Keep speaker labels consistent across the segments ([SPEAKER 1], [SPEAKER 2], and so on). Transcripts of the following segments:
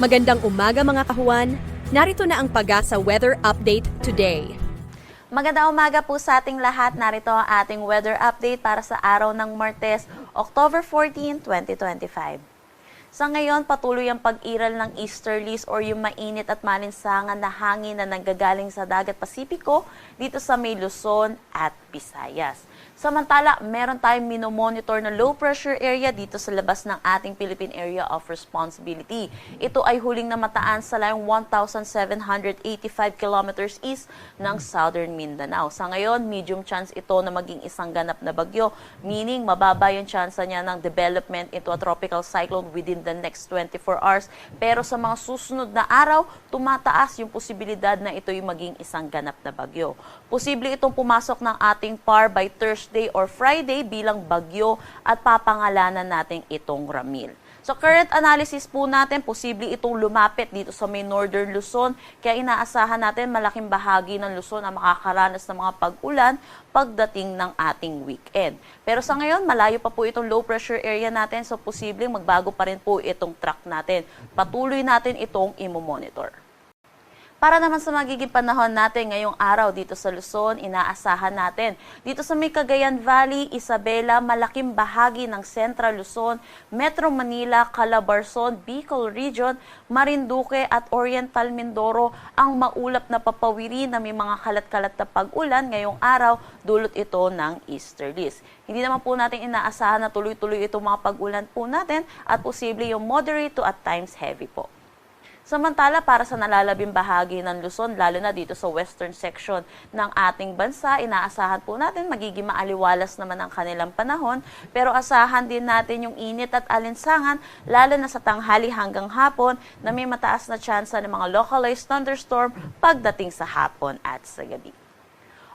[SPEAKER 1] Magandang umaga mga kahuan. Narito na ang Pagasa Weather Update today.
[SPEAKER 2] Magandang umaga po sa ating lahat. Narito ang ating weather update para sa araw ng Martes, October 14, 2025. Sa ngayon, patuloy ang pag-iral ng easterlies or yung mainit at malinsangan na hangin na nanggagaling sa dagat Pasipiko dito sa may Luzon at Visayas. Samantala, meron tayong minomonitor na low pressure area dito sa labas ng ating Philippine Area of Responsibility. Ito ay huling namataan sa layong 1,785 kilometers east ng southern Mindanao. Sa ngayon, medium chance ito na maging isang ganap na bagyo, meaning mababa yung chance niya ng development into a tropical cyclone within the next 24 hours. Pero sa mga susunod na araw, tumataas yung posibilidad na ito yung maging isang ganap na bagyo. Posible itong pumasok ng ating PAR by Thursday or Friday bilang bagyo at papangalanan natin itong Ramil. So current analysis po natin, posible itong lumapit dito sa may northern Luzon. Kaya inaasahan natin malaking bahagi ng Luzon ang makakaranas ng mga pag-ulan pagdating ng ating weekend. Pero sa ngayon, malayo pa po itong low pressure area natin. So posibleng magbago pa rin po itong track natin. Patuloy natin itong imo-monitor. Para naman sa magiging panahon natin ngayong araw dito sa Luzon, inaasahan natin. Dito sa may Cagayan Valley, Isabela, malaking bahagi ng Central Luzon, Metro Manila, Calabarzon, Bicol Region, Marinduque at Oriental Mindoro ang maulap na papawiri na may mga kalat-kalat na pag-ulan ngayong araw, dulot ito ng easterlies. Hindi naman po natin inaasahan na tuloy-tuloy itong mga pag-ulan po natin at posible yung moderate to at times heavy po. Samantala, para sa nalalabing bahagi ng Luzon, lalo na dito sa western section ng ating bansa, inaasahan po natin magiging maaliwalas naman ang kanilang panahon. Pero asahan din natin yung init at alinsangan, lalo na sa tanghali hanggang hapon, na may mataas na tsansa ng mga localized thunderstorm pagdating sa hapon at sa gabi.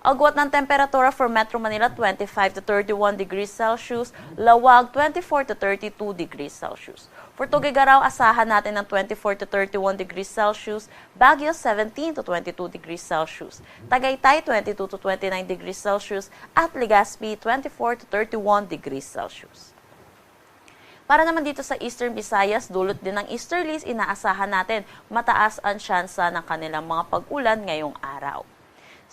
[SPEAKER 2] Agwat ng temperatura for Metro Manila 25 to 31 degrees Celsius, Lawag 24 to 32 degrees Celsius. For Tuguegarao, asahan natin ng 24 to 31 degrees Celsius, Baguio 17 to 22 degrees Celsius, Tagaytay 22 to 29 degrees Celsius, at Legazpi 24 to 31 degrees Celsius. Para naman dito sa Eastern Visayas, dulot din ng easterlies, inaasahan natin mataas ang tsansa ng kanilang mga pag-ulan ngayong araw.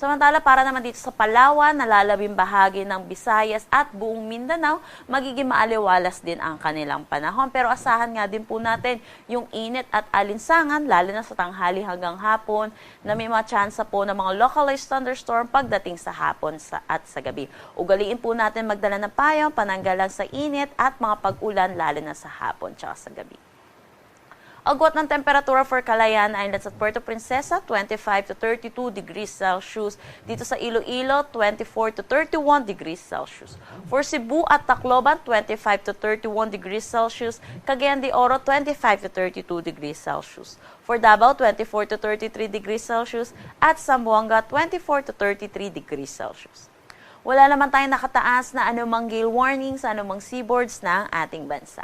[SPEAKER 2] Samantala, para naman dito sa Palawan, nalalabing bahagi ng Visayas at buong Mindanao, magiging maaliwalas din ang kanilang panahon. Pero asahan nga din po natin yung init at alinsangan, lalo na sa tanghali hanggang hapon, na may mga po ng mga localized thunderstorm pagdating sa hapon sa, at sa gabi. Ugaliin po natin magdala ng payong, pananggalan sa init at mga pag-ulan, lalo na sa hapon tsaka sa gabi. Agwat ng temperatura for Calayan Islands at Puerto Princesa, 25 to 32 degrees Celsius. Dito sa Iloilo, 24 to 31 degrees Celsius. For Cebu at Tacloban, 25 to 31 degrees Celsius. Cagayan de Oro, 25 to 32 degrees Celsius. For Davao, 24 to 33 degrees Celsius. At Zamboanga, 24 to 33 degrees Celsius. Wala naman tayong nakataas na anumang gale warning sa anumang seaboards ng ating bansa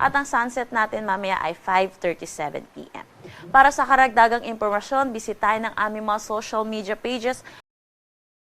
[SPEAKER 2] at ang sunset natin mamaya ay 5.37 p.m. Para sa karagdagang impormasyon, bisitahin ang aming mga social media pages